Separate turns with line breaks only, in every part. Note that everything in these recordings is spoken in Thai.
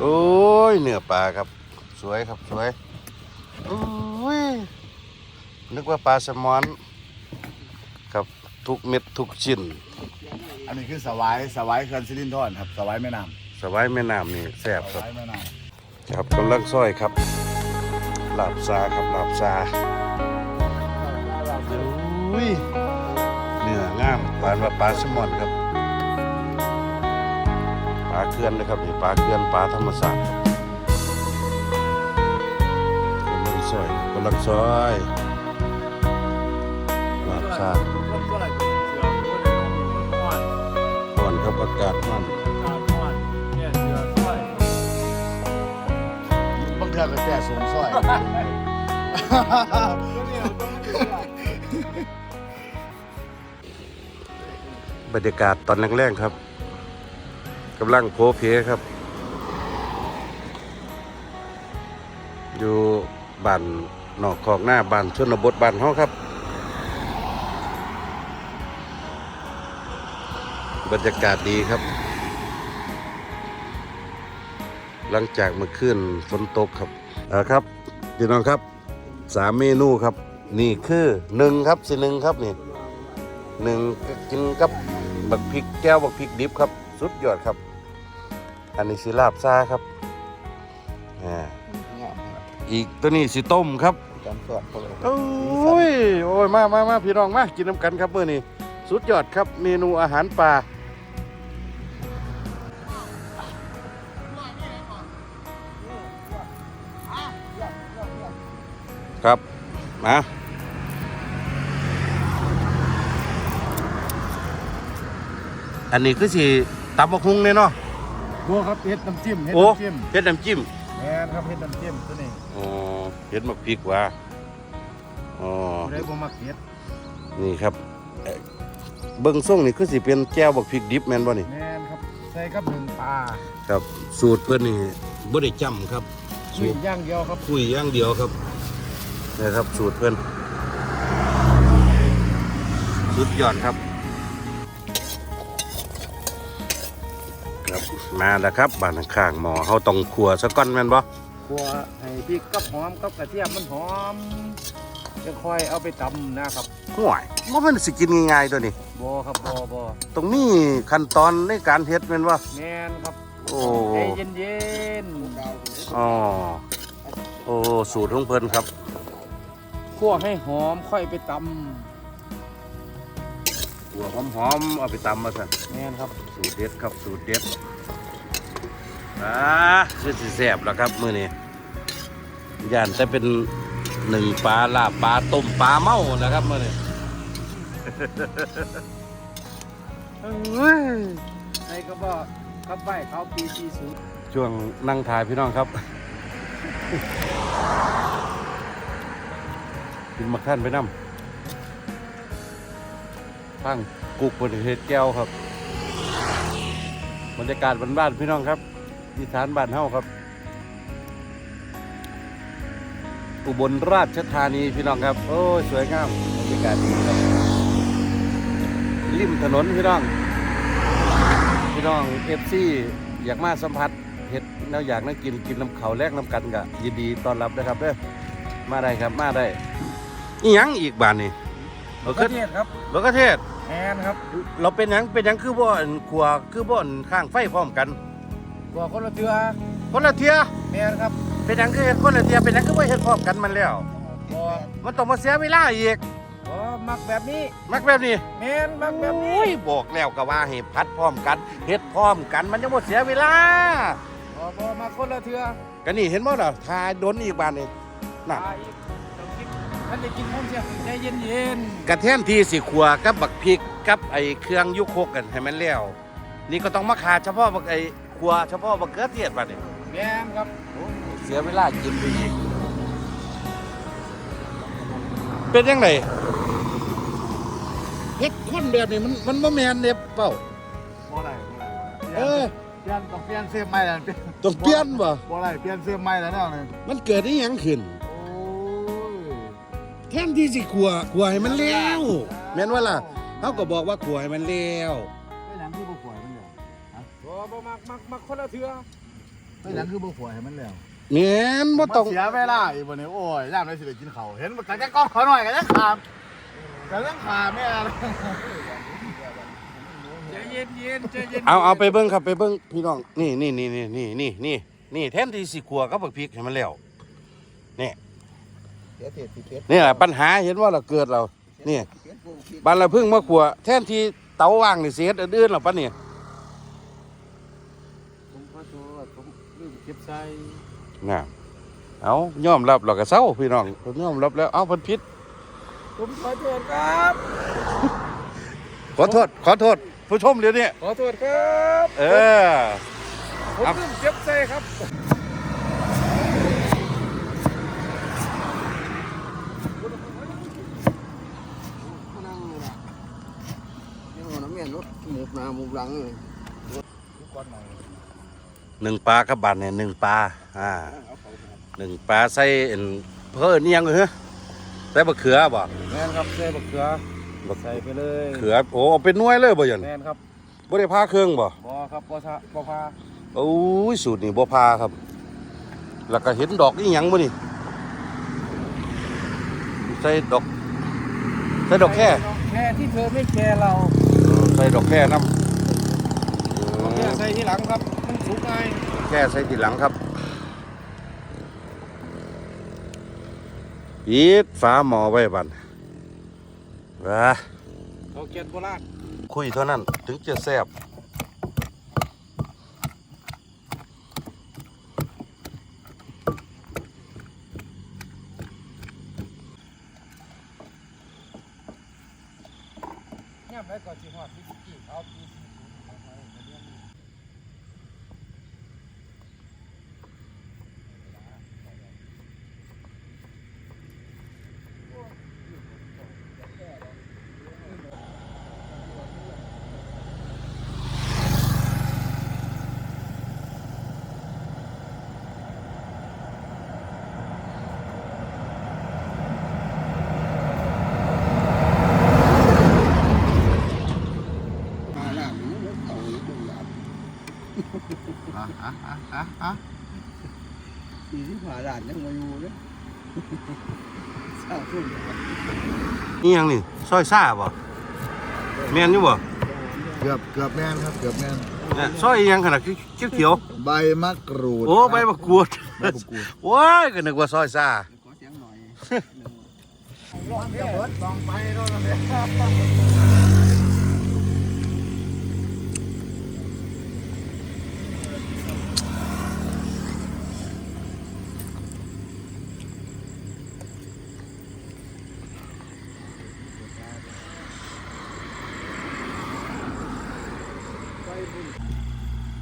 โอ้ยเนื้อปลาครับ สวยครับสวยโอ้ยนึกว่าปลาแซลมอนครับทุกเม็ดทุกชิ้น
อันนี้คือสวายสวายเขื่อนสิรินธรครับสวายแม่น้
สบายแม่น้ำนี่แซ่บำ
ส
ครับ
วายแม่น้
ครับกำลังซอยครับลาบซาครับลาบซาโอ้ยเนื้องามหวานว่าปลาแซลมอนครับปลา เกลือนนะครับนี่ปลาเกลือนปลาธรรมศาสตร์ครับกำลังซอยกำลังซอยลาบซาก่อนครับอากาศมันำ
บางเทื่อก็แก่สูงซอย
บรรยากาศตอนแรกๆครับ กำลังโพเพครับ อยู่บ้านนอกขอกหน้าบ้านชนบทบ้านเฮาครับ บรรยากาศดีครับ หลังจากเมื่อคืนฝนตกครับเอาครับพี่น้องครับสามเมนูครับ นี่คือหนึ่งครับสิหนึ่งครับนี่หนึ่งก็กินกับบักพริกแก้วบักพริกดิบครับ สุดยอดครับ อันนี้สิลาบซาครับอ่าอีกตัวนี้สิต้มครับ
จำสอดเขาเลย
โอ้ยโอ้ยมามามาพี่น้องมากินน้ำกันครับเมื่อนี้สุดยอดครับเมนูอาหารป่าครับ มาอันนี้คือสิตำบักฮุงเนี่ยเนาะ
บัวครับเฮ็ดน้ำจิ้มเฮ็ด
โอ้
น้ำจิ้ม
เฮ็ดน้ำจิ้ม
แม่นครับเฮ็ดน้ำจิ้มตัวนี้
อ๋อเฮ็ดมักพริกว่าอ๋อ
ผู้ใดบ่มักเฮ็ด
นี่ครับเอ่อเบิ่งส่งนี่คือสิเป็นแก้วบักพริกดิบแม่นบ่นี่
แม่นครับใส่กับหนึ่งปลา
ครับ สูตรเพิ่นนี่บ่ได้จำครับ
คุ
สู
ย
ตร
อย่างเดียวครับ
คุยอย่างเดียวครับนี่ครับสูตรเพิ่นสุดยอดครับ มาแล้วครับบ้านข้างๆหมอเฮาต้องขัวซะก่อนแม่นบ่
คั่วให้พริกกับหอมกับกระเทียมมันหอมจะค่อยเอาไปตำนะครับ
ห่วยบ่แม่นสิกินง่ายๆตัวนี้
บ่ครับบ่บ่
ต้องมีขั้นตอนในการเฮ็ดแม่นบ่
แม่นครับ
โอ้
ใจเย็น
อ๋อโอ้สูตรของเพิ่นครับ
ๆคั่วให้หอมค่อยไปต
หัวหอมๆเอาไปตำมาสั่นำ
แม่นครับ
สูตรเด็ดครับสูตรเด็ด อ่าคือสิแซ่บแล้วครับมื้อนี้ย่านแต่เป็นหนึ่งปลาลาบปลาต้มปลาเมานะครับมื้อนี้เอ้ย
ไอ้ก็บอกครับไปเขาปีสี่ศูนย์
ช่วงนั่งถ่ายพี่น้องครับกินมาขั้นไปน้ำพังกุกบนเฮ็ดแก้วครับ บรรยากาศบ้านๆพี่น้องครับ อีสานบ้านเฮาครับ อุบลราชธานีพี่น้องครับ โอ้ยสวยงามบรรยากาศดีครับริมถนนพี่น้อง พี่น้องเอฟซีอยากมาสัมผัสเห็ดแนวอยากนั่งกินกินน้ำเขาวแลกน้ำกันกะยินดีต้อนรับนะครับเด้อมาได้ครับมาได้อีหยังอีกบานนี่เรา
ป
ขึ้
ระ
น
เทศครับ
เราก็เทศ
แมนครับ
เราเป็นหยังเป็นหยังคือบ่อนขัวคือบ่อนข้างไฟพร้อมกัน
บอกคนละเทือ
คนละเทีย
แมนครับ
เป็นหยังคือเฮ็ดคนละเทียเป็นหยังคือบ่เฮ็ดพร้อมกันมันแล้ว
บอก
มันต้องมาเสียเวลาอีก
บอกมักแบบนี้
มักแบบนี้
แมนมักแบบนี้
โอ้ยบอกแล้วก็ว่าให้พัดพร้อมกันเฮ็ดพร้อมกันมันยังบ่เสียเวลา
บอกบอกมักคนละเทือ
ก็นี่เห็นบ่ล่ะทายโดนอีกบานนี่น่ะ
ตายอีกต้องกินท่านได้กินผมเสียใจเย็นเย็น
กระเทียมที่สิขัวกับบักพริกกับไอ้เครื่องยุคโคกกันให้มันแล้วนี่ก็ต้องมาขาเฉพาะบักไอ้ ขัวเฉพาะบักเกลือเทียดบัดนี้
ๆแมนครับ
เสียเวลากินไปอีก เป็นยังไงเฮ็ดคนแบบนี้มันมันบ่แม่นเด้เป้า
บ่ได้
เออ
เปลี่ยนต้องเปลี่ยนเสื้อใหม่แล้วเปลี่ยน
ต้องเปลี่ยนบ่
บ่ได้เปลี่ยนเสื้อใหม่แล้วเนี่ย
มันเกิดอีหยังขึ้น
โอ้ย
แทนที่สิขัวขัวให้มันแล้วแม่นว่าล่ะเฮาก็บอกว่าขัวให้มันแล้ว
เป็นหยังที่บ่ป่วย มันเดียวบ่บ่มักมักมักคนละเทือ
ไม่หยังคือบ่ผัวให้มันแล้ว
แม่นบ่ต้อง
เสียเวลาอีกบ่เนี่ยโอ้ยย่ามได้สิได้กินข้าวเห็นมันกันจะกล้องเขาหน่อยกันจะขามกันจะขามแม่อะไร
ใจเย็นเย็นใจเย็น
เอาเอาไปเบิ่งครับไปเบิ่งพี่น้องนี่นี่นี่นี่นี่นี่นี่นี่แทนที่สิขัวกับบักพริกให้มันแล้ว
เสียเศษสิเป็ด
นี่แหละปัญหาเห็นว่าเราเกิดเรานี่บ้านเราเพิ่งมาขัวแทนที่เตาว่างนี่เสียอื่นๆหรอปะเนี่ย
ผมขอโทษผมลืมเก็บ ใส่
น่ะเอายอมรับเราก็เศร้าพี่น้องผมยอมรับแล้วเอาเพิ่นผิด
ผมขอโทษครับ
ขอโทษ ขอโทษ ผู้ชมเดี๋ยวนี้
ขอโทษครับ
เออ
ผม
ครับ
ลืมเก็บใส่ครับ
นั่งเลยนะยังเอาน้ำเมียนรถหมูหน้าหมูหลังเลยทุกคนหน่อย
หนึ่งปลากับบานเนี่ยหนึ่งปลาอ่าหนึ่งปลาใส่อันเพิ่นนี่ยังเหรอใส่บะเขือบ่
แม่นครับใส่บักเขือ
บัก
ใส่ไปเลย
เขือโอ้เอาเป็นหน่วยเลยบ่ยัน
แม่นครับ
บ่ได้พาเครื่องบ่
บอครับบอชะบอพา
โอ้ยสูตรนี่บ่พาครับ แล้วก็เห็นดอกนี่ยังบ่นี่ใส่ดอกใส่ดอกแค่
แค่ที่เธอไม่แคร์เรา
ใส่ดอกแค่น้
ดอกแค่ใส่ที่หลังครับ มันสุกไงำ
แค่ใส่ทีหลังครับปิดฝาหม้อไว้บัดว้า
เขาเกียนโบราณ
คุยเท่านั้นถึงจะแซ่บ
เนี่ยไปก่อนสิฮอดพี่กี้เอาปีสี่ศูนย์เอาไปมาเรียนนี่
มาหน้าหมูเอาอีกหลานอะอะอะอะอะสี่สิบห้าล้านยังมาอยู่เลยสร้างขึ้ น
นี่ยังนี่ซอยซ่าบ่แม่นอยู่บ่
เกือบเกือบแม่นครับเกือบแม่น
เนี่ยซอยอีหยังขนาดเขียว
ใบมะกรูด
ๆโอ้ใบมะกรูด
ใบมะกรูด
โอ้ยก็นึกว่าซอยซ่า
ขอเสียงหน่อย
ร้อนจะเบิดสองไปแล้วนะเนี่ย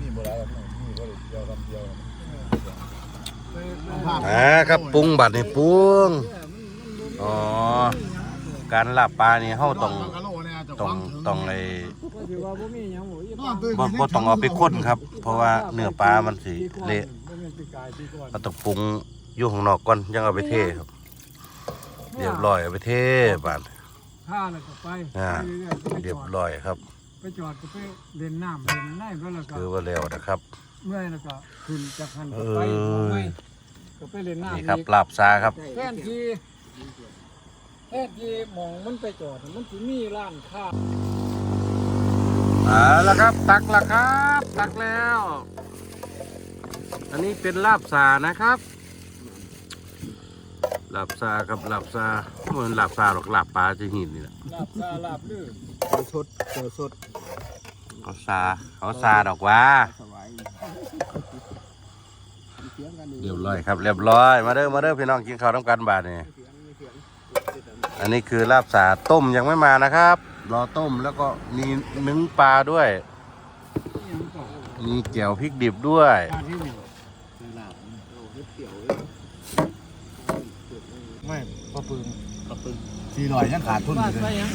นี่โบราณครับนี่ก็เลยเดียวคำเดียว
อ่าครับปรุงบัดนี่ปรุงอ๋อการลาบปลานี่เฮาต้องต้องต้องไอ้
ถือว่าบ่มีหยังบ่อี
บ่บ่ต้องเอาไปข้นครับ เพราะว่าเนื้อปลามันสิเละ
บ่แม่นปีกายปีก่อน
เราต้องปรุงอยู่ข้างนอกก่อนยังเอาไปเทครับเรียบร้อยเอาไปเทบาด
ผ้าแล้วก็ไป
อ่า
ไปเรื่อยๆก็ไป
เรีย
จ
บ
อด
ร้อยครับ
ไปจอดก็ไปเล่นน้ำเล่นน้ำก็แล้วก็
คือว่าแล้วนะครับ
เมื่อยแล้วก็ขึ้นจากหันก็
เอ
ไป
อ
ไป ก็ไปเล่นน้ำ
นี่ครับ
อีก
ลาบซาครับ
แทนที่แทนที่หมองมันไปจอดมันสิมีร้านค้า
เอาละครับ ตักละครับ ตักแล้ว อันนี้เป็นลาบซานะครับลาบซาครับลาบซาเหมือนลาบซาหรอกลาบปลาจะหินนี่แหละ
ลาบซาลาบลือ
สดเจอสด
เขาซาเขาซาดอกว่า
สบายเสียงกัน
เรียบร้อยครับ เรียบร้อย มาเด้อ มาเด้อพี่น้องกินข้าวต้องกันบาทนี่
เสียงเสียง
อันนี้คือลาบสาต้มยังไม่มานะครับ รอต้มแล้วก็มีนึ่งปลาด้วย
ยังต่อ
มีแจ่วพริกดิบด้วย
ปลาที่หนึ่ง
ลาบโอ้เฮ็ดเกี่ยวเลย
ไม่ปลาปึง
กระปึงสี่ร้อยยังขาดทุนอ
บ้าน
ยู่
ไป
เลย
ยัง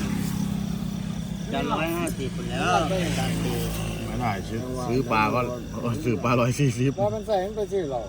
จะร้อยห้าสิบแล้วการตี
ไม่ได้ซื้อปลาก็ซื้อปลาร้อยสี่สิบ
ว่ามันใส่มันไปซื้อเรา